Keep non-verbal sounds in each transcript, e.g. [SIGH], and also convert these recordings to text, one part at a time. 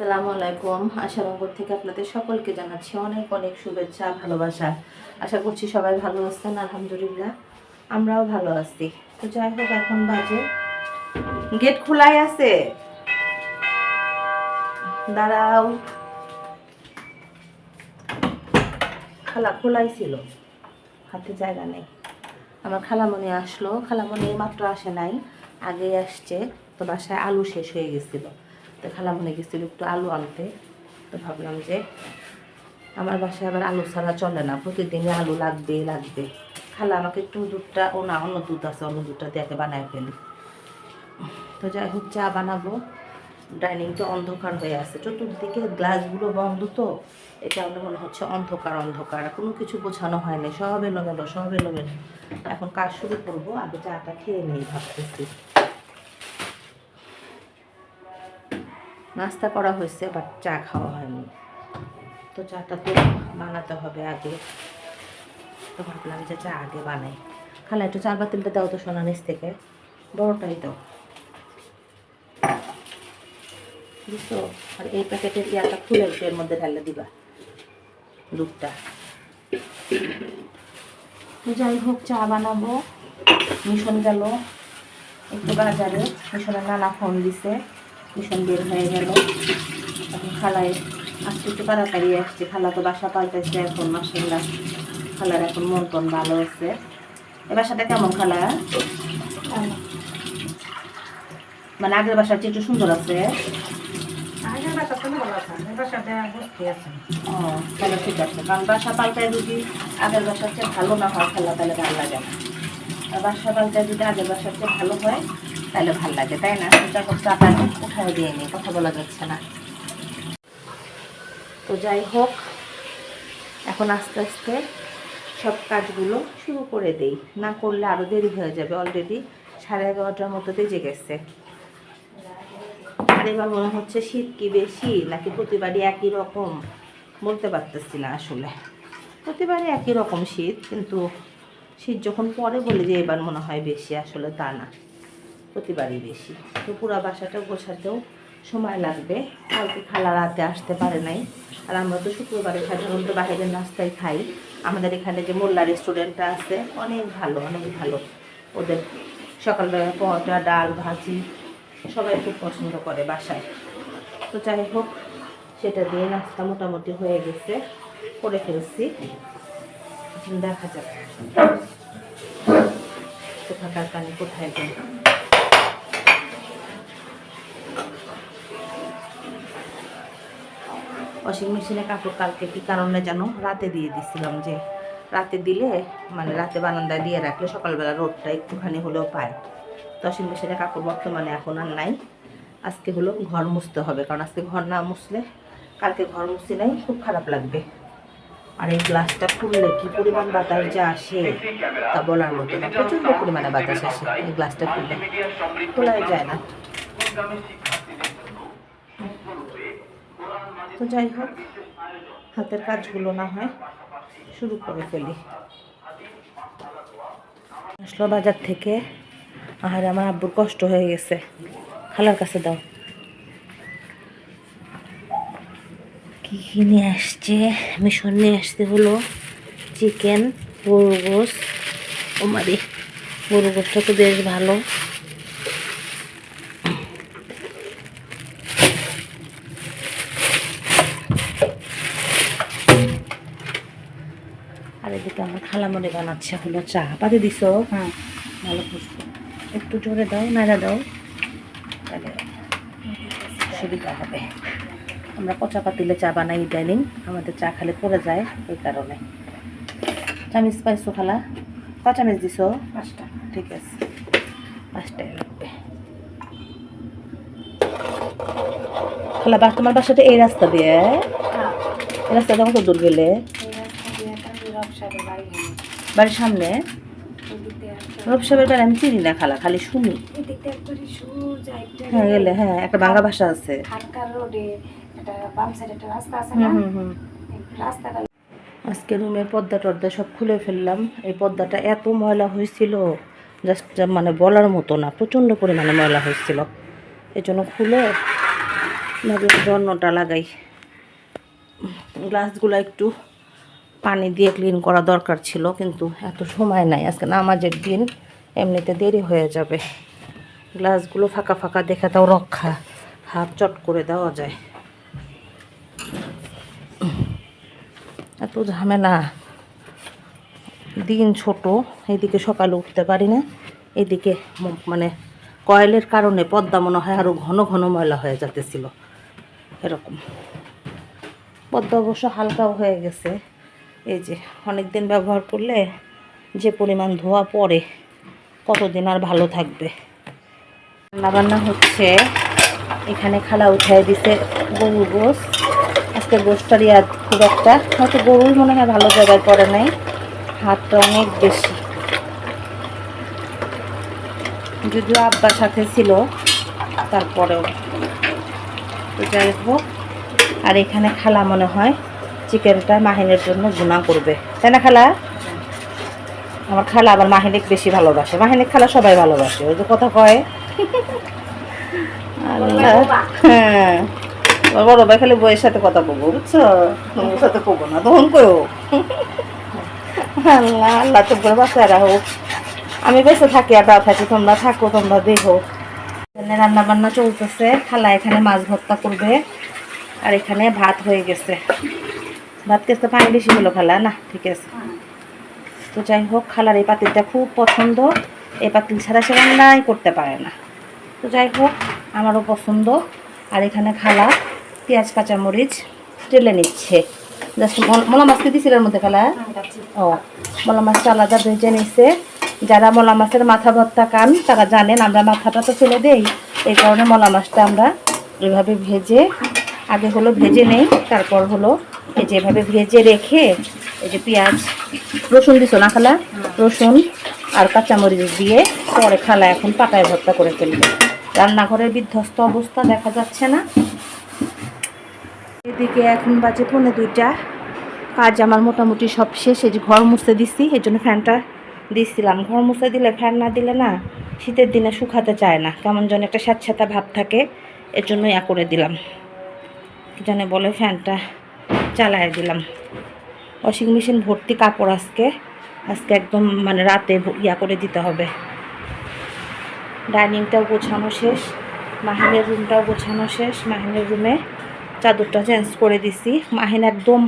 আসসালামু আলাইকুম। আশারঙ্গর থেকে আপনাদের সকলকে জানাচ্ছি অনেক অনেক শুভেচ্ছা, ভালোবাসা। আশা করছি সবাই ভালো আছেন, আলহামদুলিল্লাহ। আমরাও ভালো আছি। তো যাই হোক, এখন বাজে। গেট খোলাই আছে। দাঁড়াও। খালা খোলাই ছিল। হাতে জায়গা নেই। আমার খালামণি আসলো। খালামণি মাত্র আসে নাই। আগে আসছে। তো বাসায় আলু শেষ হয়ে গেছিল। তো খালামণি গেছিল, একটু আলু আনতে। তো ভাবলাম যে আমার বাসায় আবার আলু ছাড়া চলে না, প্রতিদিনই আলু লাগবে লাগবে। খালা আমাকে একটু দুধটা, ও না, অন্য দুধ আছে, অন্য দুধটা দেখে বানায় ফেলি। তো যাই হোক, চা বানাবো। ডাইনিংটা অন্ধকার হয়ে আছে, চতুর্দিকে গ্লাসগুলো বন্ধ তো এটা আমাদের মনে হচ্ছে অন্ধকার অন্ধকার। কোনো কিছু বোঝানো হয়নি সব এলোমেলো সব এলোমেলো। এখন কাজ শুরু করব, আগে চাটা খেয়ে নেই ভাবতেছি। নাস্তা করা হয়েছে বাট চা খাওয়া হয়নি। তো চাটা তো বানাতে হবে আগে। তো ভাবলাম যে চা আগে বানাই। খালা, একটু চার বাতিলটা দাও তো সোনা নিচ থেকে। বড়টাই দাও। বুঝছ? আর এই প্যাকেটের ইয়াটা খুলে এর মধ্যে ঢালে দিবা। দুধটা। তো যাই হোক, চা বানাবো। মিশন গেল। একটু বাজারে। মিশনের নানা ফোন দিছে। মিশন বের হয়ে গেল। এখন খালায় আজকে একটু তাড়াতাড়ি আসছে। খালা তো বাসা পাল্টাইছে এখন মাসাল্লাহ খালার এখন মন টন ভালো আছে। এ বাসাটা কেমন খালা? মানে আগের বাসার চেয়ে একটু সুন্দর আছে? ও তাহলে ঠিক আছে। কারণ বাসা পাল্টায় যদি আগের বাসার চেয়ে ভালো না হয় খেলা তাহলে ভালো লাগে না। বাসা পাল্টায় যদি আগের চেয়ে ভালো হয়, তাহলে ভালো লাগে, তাই না? সেটা করতে আপনার উঠায় দিয়ে নিই কথা বলা যাচ্ছে না। তো যাই হোক, এখন আস্তে আস্তে সব কাজগুলো শুরু করে দেই। না করলে আরও দেরি হয়ে যাবে অলরেডি সাড়ে এগারোটার মতো বেজে গেছে। আর এবার মনে হচ্ছে শীত কি বেশি, নাকি প্রতিবারই একই রকম? বলতে পারতেছি না আসলে। প্রতিবারই একই রকম শীত, কিন্তু শীত যখন পরে বলি যে এবার মনে হয় বেশি, আসলে তা না। প্রতিবারই বেশি। তো পুরো বাসাটা গোছাতেও সময় লাগবে। কালকে খালা রাতে আসতে পারে নাই। আর আমরা তো শুক্রবারে সাধারণত বাইরের নাস্তায় খাই। আমাদের এখানে যে মোল্লা রেস্টুরেন্টটা আছে, অনেক ভালো অনেক ভালো। ওদের সকালবেলা পরোটা, ডাল, ভাজি সবাই খুব পছন্দ করে বাসায়। তো যাই হোক, সেটা দিয়ে নাস্তা মোটামুটি হয়ে গেছে। করে ফেলছি। দেখা যাক। কোথায় ওয়াশিং মেশিনে কাপড় কালকে কি কারণে জানো রাতে দিয়ে দিছিলাম যে রাতে দিলে মানে রাতে বারান্দায় দিয়ে রাখলে সকালবেলা রোদটা একটুখানি হলেও পায়। তো ওয়াশিং মেশিনে কাপড় বর্তমানে এখন আর নাই। আজকে হলো ঘর মুছতে হবে, কারণ আজকে ঘর না মুছলে কালকে ঘর মুছি নাই, খুব খারাপ লাগবে। আর এই গ্লাসটা খুললে কি পরিমাণ বাতাস যা আসে তা বলার মতো না, প্রচণ্ড পরিমাণে বাতাস আসে এই গ্লাসটা খুললে। খোলাই যায় না। তো যাই হোক, হাতের কাজগুলো না হয়, শুরু করে ফেলি। আসলো বাজার থেকে, আর আমার আব্বুর কষ্ট হয়ে গেছে। খালার কাছে দাও। কি কি নিয়ে আসছে মিশন নিয়ে আসতে হলো। চিকেন গরু গোস ও মারি গরু গোসটা তো বেশ ভালো। আর এদিকে আমার খালামনে বানাচ্ছে হলো চা। পাতে দিছ? হ্যাঁ। ভালো খুশবু একটু জোরে দাও নাড়া দাও। তাহলে সুবিধা হবে। আমরা কচা পাতিলে চা বানাই ইদানিং আমাদের চা খালে পড়ে যায় এই কারণে। চামিচ পাইছো খালা? ক চামিচ দিছো? পাঁচটা। ঠিক আছে। পাঁচটাই লাগবে। খালা বাস তোমার বাসাটা এই রাস্তা দিয়ে? হ্যাঁ। এই রাস্তাটা কত দূর গেলে? বাড়ির সামনে? রব সাহেবের বাড়ি আমি চিনি না খালা খালি শুনি। হ্যাঁ গেলে হ্যাঁ একটা বাংলা ভাষা আছে। একটা বাম সাইডে একটা রাস্তা আছে না? হুম হুম এই রাস্তাটা আজকে রুমের পর্দা টর্দা সব খুলে ফেললাম। এই পর্দাটা এত ময়লা হয়েছিল জাস্ট মানে বলার মতো না প্রচণ্ড পরিমাণে ময়লা হয়েছিল। এই জন্য খুলে ভাবলাম লাগাই। গ্লাসগুলো একটু পানি দিয়ে ক্লিন করা দরকার ছিল কিন্তু এত সময় নাই। আজকে নামাজের দিন এমনিতে দেরি হয়ে যাবে। গ্লাসগুলো ফাঁকা ফাঁকা দেখে তাও রক্ষা হাত চট করে দেওয়া যায়। এত ঝামেলা। দিন ছোট এদিকে সকালে উঠতে পারি না এদিকে মানে কয়েলের কারণে পদ্মা মনে হয় আরও ঘন ঘন ময়লা হয়ে যেতেছিল এরকম। পদ্মা অবশ্য হালকাও হয়ে গেছে। এই যে অনেক দিন ব্যবহার করলে যে পরিমাণ ধোয়া পড়ে, কতদিন আর ভালো থাকবে। রান্নাবান্না হচ্ছে, এখানে খালা উঠাই দিছে গরুর গোস আজকে গোসটার ইয়াদ খুব একটা। হয়তো গরুই মনে হয় ভালো জায়গায় পড়ে নাই। হাতটা অনেক বেশি। যদিও আব্বার সাথে ছিল তারপরেও। তো যাই হোক আর এখানে খালা মনে হয় চিকেনটা মাহিনের জন্য গুণা করবে। তাই না খালা? আমার খালা আবার মাহিনিক বেশি ভালোবাসে। মাহিনিক খালা সবাই ভালোবাসে ওই যে কথা কয়। [LAUGHS] হ্যাঁ। বড় ভাই খালি বইয়ের সাথে কথা বলব, বুঝছ? তোমার সাথে কবো না, তখন কেউ আল্লাহ আল্লাহ তো করে বাচ্চারা হোক আমি বেঁচে থাকি আর না থাকি তোমরা থাকো, তোমরা দেখো। এখানে রান্না বান্না চলতেছে, খালা এখানে মাছ ভর্তা করবে, আর এখানে ভাত হয়ে গেছে। ভাত কেসে পানি বেশি হলো খালা, না, ঠিক আছে। তো যাই হোক, খালার এই পাতিলটা খুব পছন্দ। এই পাতিল ছাড়া সে রান্নাই করতে পারে না। তো যাই হোক, আমারও পছন্দ। আর এখানে খালা পেঁয়াজ কাঁচামরিচ টেলে নিচ্ছে। জাস্ট মলা মাছকে এর মধ্যে খালা ও মলা মাছটা আলাদা ভেজে নিচ্ছে যারা মলা মাছের মাথা ভর্তা কান তারা জানেন আমরা মাথাটা তো ফেলে দেই। এই কারণে মলা মাছটা আমরা এভাবে ভেজে আগে হলো ভেজে নেই তারপর হলো এই যে এভাবে ভেজে রেখে এই যে পেঁয়াজ রসুন দিছো না খালা? রসুন আর কাঁচামরিচ দিয়ে পরে খালা এখন পাটায় ভর্তা করে ফেলবে। রান্নাঘরের বিধ্বস্ত অবস্থা দেখা যাচ্ছে না। এদিকে এখন বাজে পৌনে দুইটা। কাজ আমার মোটামুটি সব শেষ, এই যে ঘর মুছতে দিচ্ছি এই জন্য ফ্যানটা দিচ্ছিলাম ঘর মুছতে দিলে, ফ্যান না দিলে না, শীতের দিনে শুকাতে চায় না। কেমন যেন একটা স্যাঁতস্যাঁতা ভাব থাকে, এর জন্য ইয়া করে দিলাম। জানে বলে, ফ্যানটা চালায় দিলাম। ওয়াশিং মেশিন ভর্তি কাপড় আজকে। আজকে একদম মানে রাতে ইয়া করে দিতে হবে। ডাইনিংটাও গোছানো শেষ, মাহিনের রুমটাও গোছানো শেষ, মাহিনের রুমে চাদরটা চেঞ্জ করে দিছি। মাহিন একদম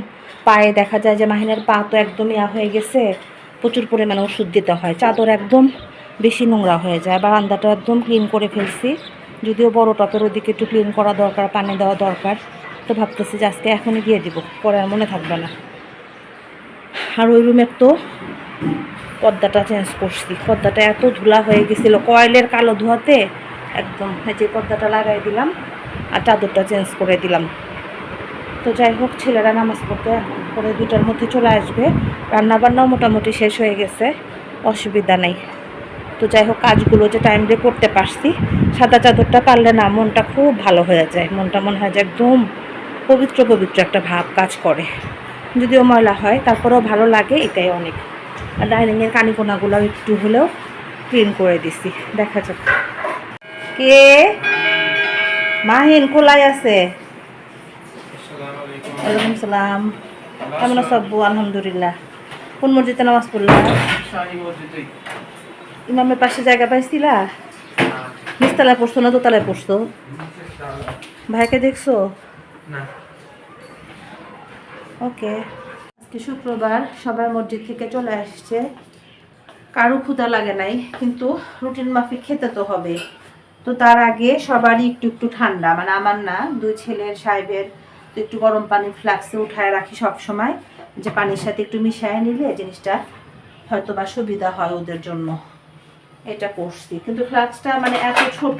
পায়ে দেখা যায় যে মাহিনের পা তো একদম ইয়া হয়ে গেছে, প্রচুর পরিমাণে ওষুধ দিতে হয়। চাদর একদম বেশি নোংরা হয়ে যায়। বারান্দাটা একদম ক্লিন করে ফেলছি। যদিও বড় টপের ওদিকে একটু ক্লিন করা দরকার, পানি দেওয়া দরকার, তো ভাবতেছি যে আজকে এখনই দিয়ে দিব, পরে আর মনে থাকবে না। আর ওই রুমের তো পর্দাটা চেঞ্জ করছি। পর্দাটা এত ধুলা হয়ে গেছিল, কয়েলের কালো ধোয়াতে একদম যে পর্দাটা লাগাই দিলাম আর চাদরটা চেঞ্জ করে দিলাম। তো যাই হোক, ছেলেরা নামাজ পড়তে পরে দুটার মধ্যে চলে আসবে। রান্নাবান্নাও মোটামুটি শেষ হয়ে গেছে, অসুবিধা নেই। তো যাই হোক, কাজগুলো যে টাইম দিয়ে করতে পারছি, সাদা চাদরটা পারলে না মনটা খুব ভালো হয়ে যায়। মনটা মনে হয় যে একদম পবিত্র পবিত্র একটা ভাব কাজ করে। যদিও ময়লা হয়, তারপরেও ভালো লাগে, এটাই অনেক। আর ডাইনিংয়ের কানিকোনাগুলো একটু হলেও ক্লিন করে দিছি। দেখা যাক। কে? মাহিন খোলাই আছে। ওয়ালাইকুম সালাম। কেমন আব্বু? আলহামদুলিল্লাহ। কোন মসজিদে নামাজ পড়লা? ইমামের পাশে জায়গা পাইছিলা? নিচতলায় পড়ছো না দোতলায় পড়ছো? ভাইকে দেখছ? ওকে। আজকে শুক্রবার সবাই মসজিদ থেকে চলে আসছে। কারও ক্ষুধা লাগে নাই কিন্তু রুটিন মাফিক খেতে তো হবে। তো তার আগে সবারই একটু একটু ঠান্ডা। মানে আমার না, দুই ছেলের সাহেবের তো একটু গরম পানি ফ্লাক্সে উঠায় রাখি সব সময় যে পানির সাথে একটু মিশিয়ে নিলে জিনিসটা হয়তো বা সুবিধা হয় ওদের জন্য। এটা করছি। কিন্তু ফ্লাক্সটা মানে এত ছোট,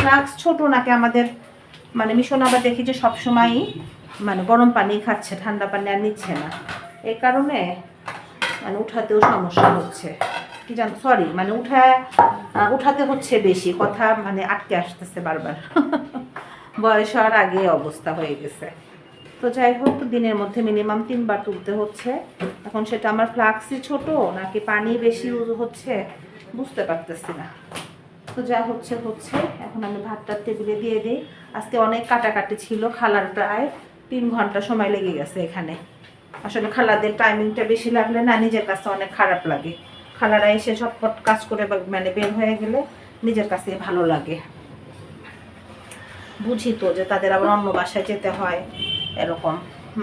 ফ্লাক্স ছোট নাকি আমাদের মানে মিশন আবার দেখি যে সবসময়ই মানে গরম পানি খাচ্ছে, ঠান্ডা পানি আর নিচ্ছে না। এই কারণে মানে উঠাতেও সমস্যা হচ্ছে। কি জানো সরি মানে উঠা উঠাতে হচ্ছে বেশি, কথা মানে আটকে আসতেছে বারবার। [LAUGHS] বয়স হওয়ার আগে অবস্থা হয়ে গেছে। তো যাই হোক, দিনের মধ্যে মিনিমাম তিনবার তুলতে হচ্ছে। এখন সেটা আমার ফ্লাক্সই ছোট, নাকি পানি বেশি ইউজ হচ্ছে, বুঝতে পারতেছি না। তো যা হচ্ছে হচ্ছে। এখন আমি ভাতটা টেবিলে দিয়ে দিই। আজকে অনেক কাটাকাটি ছিল খালার প্রায় তিন ঘণ্টা সময় লেগে গেছে এখানে। আসলে খালাদের টাইমিংটা বেশি লাগলে না, নিজের কাছে অনেক খারাপ লাগে। খালারা এসে সটপট কাজ করে মানে বের হয়ে গেলে নিজের কাছে ভালো লাগে। বুঝি তো যে তাদের আবার অন্য বাসায় যেতে হয় এরকম।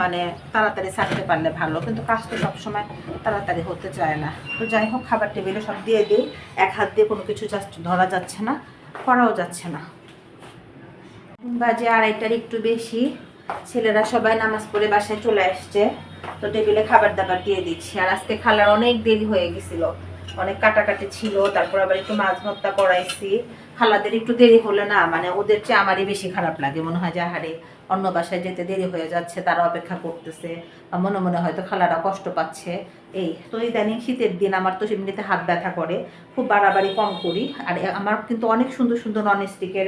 মানে তাড়াতাড়ি ছাড়তে পারলে ভালো, কিন্তু কাজ তো সবসময় তাড়াতাড়ি হতে চায় না। তো যাই হোক, খাবার টেবিলে সব দিয়ে দিই। এক হাত দিয়ে কোনো কিছু জাস্ট ধরা যাচ্ছে না, করাও যাচ্ছে না। বাজে আড়াইটার একটু বেশি। ছেলেরা সবাই নামাজ পড়ে বাসায় চলে আসছে। তো টেবিলে খাবার দাবার দিয়ে দিচ্ছি। আর আজকে খালার অনেক দেরি হয়ে গেছিল। অনেক কাটাকাটি ছিল, তারপর আবার একটু মাছ ভর্তা করাইছি। খালাদের একটু দেরি হলে না মানে ওদের চেয়ে আমারই বেশি খারাপ লাগে। মনে হয় যে হারে অন্য বাসায় যেতে দেরি হয়ে যাচ্ছে, তারা অপেক্ষা করতেছে। মনে মনে হয়তো খালারা কষ্ট পাচ্ছে। এই, তো ইদানিং শীতের দিন আমার তো এমনিতে হাত ব্যথা করে। খুব বাড়াবাড়ি কম করি। আর আমার কিন্তু অনেক সুন্দর সুন্দর ননস্টিকের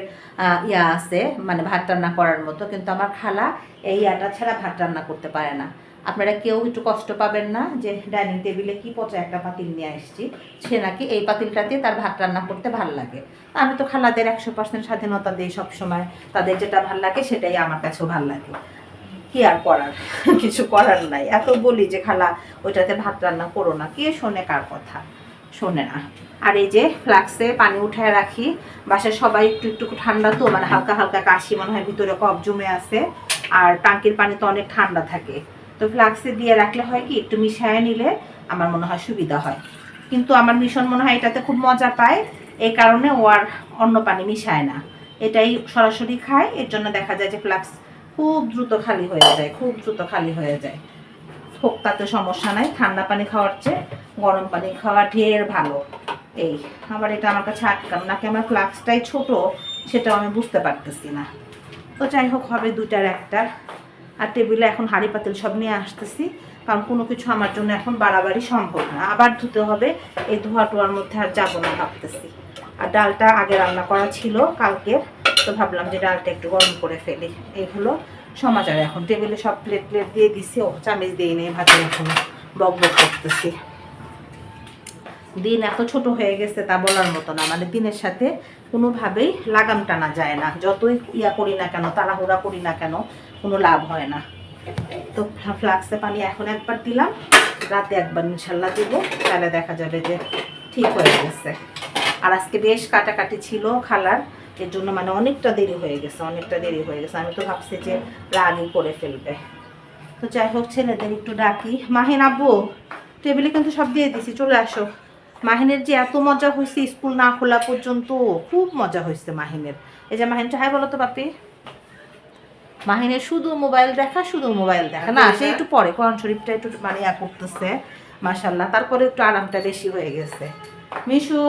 ইয়া আছে মানে ভাত রান্না করার মতো। কিন্তু আমার খালা এই ইয়াটা ছাড়া ভাত রান্না করতে পারে না। আপনারা কেউ একটু কষ্ট পাবেন না যে ডাইনিং টেবিলে কি পচা একটা পাতিল নিয়ে আসছি। সে নাকি এই পাতিলটাতে তার ভাত রান্না করতে ভালো লাগে। আমি তো খালাদের একশো পার্সেন্ট স্বাধীনতা দিই সবসময়। তাদের যেটা ভালো লাগে সেটাই আমার কাছেও ভালো লাগে। কি আর করার? [LAUGHS] কিছু করার নাই। এত বলি যে, খালা, ওইটাতে ভাত রান্না করো না। কে শোনে কার কথা? শোনে না। আর এই যে ফ্লাক্সে পানি উঠায় রাখি, বাসায় সবাই একটু একটু ঠান্ডা তো মানে হালকা হালকা কাশি মনে হয় ভিতরে কফ জমে আছে। আর টাঙ্কির পানি তো অনেক ঠান্ডা থাকে। তো ফ্লাক্সে দিয়ে রাখলে হয় কি, একটু মিশায় নিলে আমার মনে হয় সুবিধা হয়। কিন্তু আমার মিশন মনে হয় এটাতে খুব মজা পায়, এই কারণে ও আর অন্য পানি মিশায় না। এটাই সরাসরি খায়, এর জন্য দেখা যায় যে ফ্লাক্স খুব দ্রুত খালি হয়ে যায়, খুব দ্রুত খালি হয়ে যায়। হোক, তাতে সমস্যা নাই, ঠান্ডা পানি খাওয়ার চেয়ে গরম পানি খাওয়া ঢের ভালো। এই, আবার এটা আমার কাছে আটকান, নাকি আমার ফ্লাক্সটাই ছোট, সেটাও আমি বুঝতে পারতেছি না। তো যাই হোক, হবে দুটার একটা। আর টেবিলে এখন হাঁড়ি পাতিল সব নিয়ে আসতেছি, কারণ কোনো কিছু আমার জন্য এখন বাড়াবাড়ি সম্ভব না। আবার ধুতে হবে, এই ধোয়া টোয়ার মধ্যে আর যাব না ভাবতেছি। আর ডালটা আগে রান্না করা ছিল কালকে, তো ভাবলাম যে ডালটা একটু গরম করে ফেলি। এই হলো সমাচার। এখন টেবিলে সব প্লেট প্লেট দিয়ে দিছি, ও চামিচ দিয়ে নিয়ে ভাতের এখন বক বক করতেছি। দিন এত ছোট হয়ে গেছে তা বলার মতো না। মানে দিনের সাথে কোনোভাবেই লাগাম টানা যায় না। যতই ইয়া করি না কেন, তাড়াহুড়া করি না কেন কোনো লাভ হয় না। তো ফ্লাক্সে পানি এখন একবার দিলাম, রাতে একবার ইনশাল্লাহ দেবো, তাহলে দেখা যাবে যে ঠিক হয়ে গেছে। আর আজকে বেশ কাটাকাটি ছিল খালার, এর জন্য মানে অনেকটা দেরি হয়ে গেছে, অনেকটা দেরি হয়ে গেছে। আমি তো ভাবছি যে রাগই করে ফেলবে। তো যাই হোক, ছেলেদের একটু ডাকি। মাহিন, আব্বু, টেবিলে কিন্তু সব দিয়ে দিছি, চলে আসো। মাহিনের যে এত মজা হয়েছে, স্কুল না খোলা পর্যন্ত, খুব মজা হয়েছে মাহিনের। এই যে মাহিনটা হাই বলো তো, বাপি। মাহিনের শুধু মোবাইল দেখা শুধু মোবাইল দেখা। না সে একটু পরে কোরআন শরীফটা একটু মানে ইয়া করতেছে মাসাল্লাহ তারপরে একটু আরামটা বেশি হয়ে গেছে। মিশু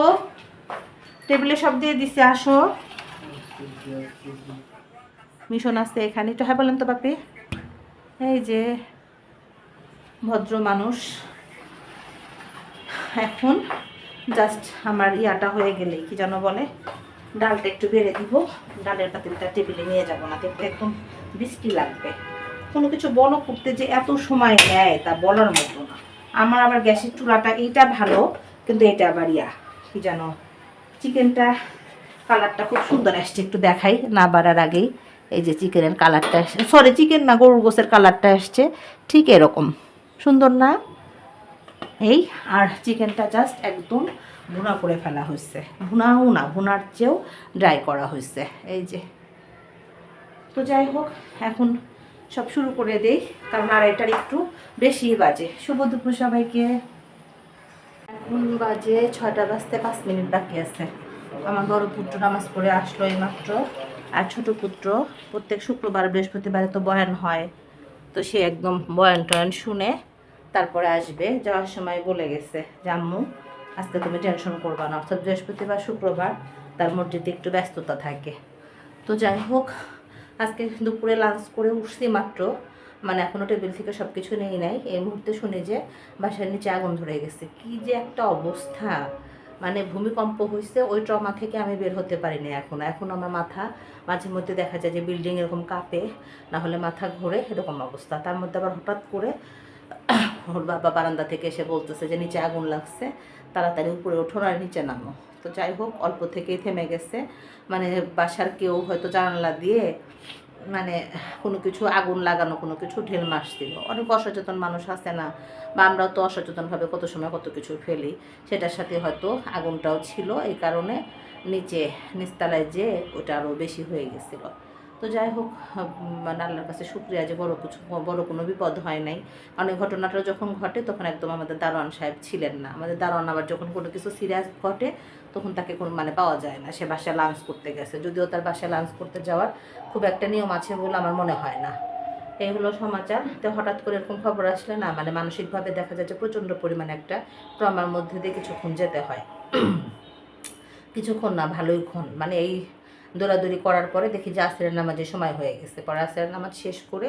টেবিলে সব দিয়ে দিছে আসো। মিশন আছে এখানে। একটু হ্যাঁ বলেন তো বাপি। এই যে ভদ্র মানুষ। এখন জাস্ট আমার ইয়াটা হয়ে গেলে কি যেন বলে। ডালটা একটু বেড়ে দিব। ডালের পাতিলটা টেবিলে নিয়ে যাব না, দেখতে একদম বৃষ্টি লাগবে। কোনো কিছু বলো করতে যে এত সময় নেয় তা বলার মতো না। আমার আবার গ্যাসের চুলাটা এইটা ভালো, কিন্তু এটা আবার ইয়া, কি জানো, চিকেনটা কালারটা খুব সুন্দর আসছে, একটু দেখাই, না বাড়ার আগেই। এই যে চিকেনের কালারটা আসছে সরি চিকেন না, গরুর গোসের কালারটা আসছে। ঠিক এরকম। সুন্দর না? এই, আর চিকেনটা জাস্ট একদম ভুনা করে ফেলা হয়েছে। ভুনাও না, ভুনার চেয়েও ড্রাই করা হয়েছে। এই যে। তো যাই হোক, এখন সব শুরু করে দেই, কারণ আড়াইটার একটু বেশি বাজে। শুভ দুপুর সবাইকে। এখন বাজে ছয়টা বাজতে পাঁচ মিনিট বাকি আছে। আমার বড় পুত্র নামাজ পড়ে আসলো এই মাত্র আর ছোট পুত্র প্রত্যেক শুক্রবার, বৃহস্পতিবারে তো বয়ান হয়। তো সে একদম বয়ান টয়ান শুনে তারপরে আসবে, যাওয়ার সময় বলে গেছে যে আম্মু আজকে তুমি টেনশন করবা না। অর্থাৎ বৃহস্পতিবার, শুক্রবার তার মসজিদে একটু ব্যস্ততা থাকে। তো যাই হোক, আজকে দুপুরে লাঞ্চ করে উঠছি মাত্র। মানে এখনও টেবিল থেকে সব কিছু নেই নাই। এই মুহূর্তে শুনি যে বাসার নিচে আগুন ধরে গেছে। কি যে একটা অবস্থা। মানে ভূমিকম্প হয়েছে ওই ট্রমা থেকে আমি বের হতে পারিনি এখন। এখন আমার মাথা মাঝে মধ্যে দেখা যায় যে বিল্ডিং এরকম কাঁপে, না হলে মাথা ঘোরে, এরকম অবস্থা। তার মধ্যে আবার হঠাৎ করে ওর বাবা বারান্দা থেকে এসে বলতেছে যে নিচে আগুন লাগছে। তাড়াতাড়ি উপরে ওঠো আর নিচে নামো। তো যাই হোক, অল্প থেকেই থেমে গেছে। মানে বাসার কেউ হয়তো জানালা দিয়ে মানে কোনো কিছু আগুন লাগানো, কোনো কিছু ঢেল মারছিল অনেক অসচেতন মানুষ আছে না, বা আমরাও তো অসচেতনভাবে কত সময় কত কিছু ফেলি। সেটার সাথে হয়তো আগুনটাও ছিল, এই কারণে নিচে, নিচতলায় যে ওটা আরও বেশি হয়ে গেছিল। তো যাই হোক উম, মানে আল্লাহর কাছে শুক্রিয়া যে বড় কিছু বড় কোনো বিপদ হয় নাই। অনেক ঘটনাটা যখন ঘটে তখন একদম আমাদের দারোয়ান সাহেব ছিলেন না। আমাদের দারোয়ান আবার যখন কোনো কিছু সিরিয়াস ঘটে তখন তাকে কোনো মানে পাওয়া যায় না। সে বাসায় লাঞ্চ করতে গেছে। যদিও তার বাসায় লাঞ্চ করতে যাওয়ার খুব একটা নিয়ম আছে বলে আমার মনে হয় না। এই হলো সমাচার। তো হঠাৎ করে এরকম খবর আসলে না মানে মানসিকভাবে দেখা যায় যে প্রচণ্ড পরিমাণে একটা ট্রমার মধ্যে দিয়ে কিছুক্ষণ যেতে হয়। কিছুক্ষণ না ভালোই ক্ষণ। মানে এই দৌড়াদৌড়ি করার পরে দেখি যে আসরের নামাজের সময় হয়ে গেছে। পরে আসরের নামাজ শেষ করে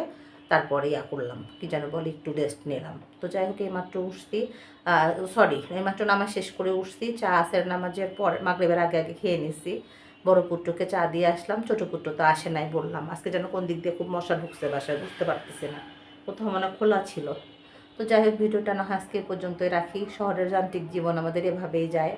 তারপরে ইয়া করলাম, কি যেন বলে, একটু রেস্ট নিলাম। তো যাই হোক, এইমাত্র উঠছি সরি এইমাত্র নামাজ শেষ করে উঠছি, চা আসের নামাজের পরে, মাগরেবের আগে আগে খেয়ে নিছি। বড় পুত্রকে চা দিয়ে আসলাম, ছোট পুত্র তো আসে নাই বললাম, আজকে যেন কোন দিক দিয়ে খুব মশা ঢুকছে বাসায়, বুঝতে পারতেছি না। কোথাও মানে খোলা ছিল। তো যাই হোক, ভিডিওটা না আজকে পর্যন্তই রাখি। শহরের যান্ত্রিক জীবন আমাদের এভাবেই যায়।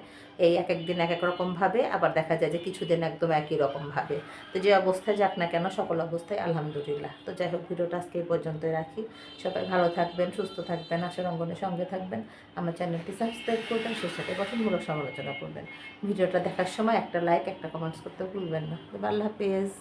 এই এক এক দিন এক এক রকমভাবে আবার দেখা যায় যে কিছুদিন একদম একই রকমভাবে তো যে অবস্থায় যাক না কেন, সকল অবস্থায় আলহামদুলিল্লাহ। তো যাই হোক, ভিডিওটা আজকে এই পর্যন্তই রাখি। সবাই ভালো থাকবেন, সুস্থ থাকবেন আশার অঙ্গনের সঙ্গে থাকবেন। আমার চ্যানেলটি সাবস্ক্রাইব করবেন সেই সাথে গঠনমূলক সমালোচনা করবেন। ভিডিওটা দেখার সময় একটা লাইক একটা কমেন্টস করতে ভুলবেন না। আল্লাহ হাফেজ।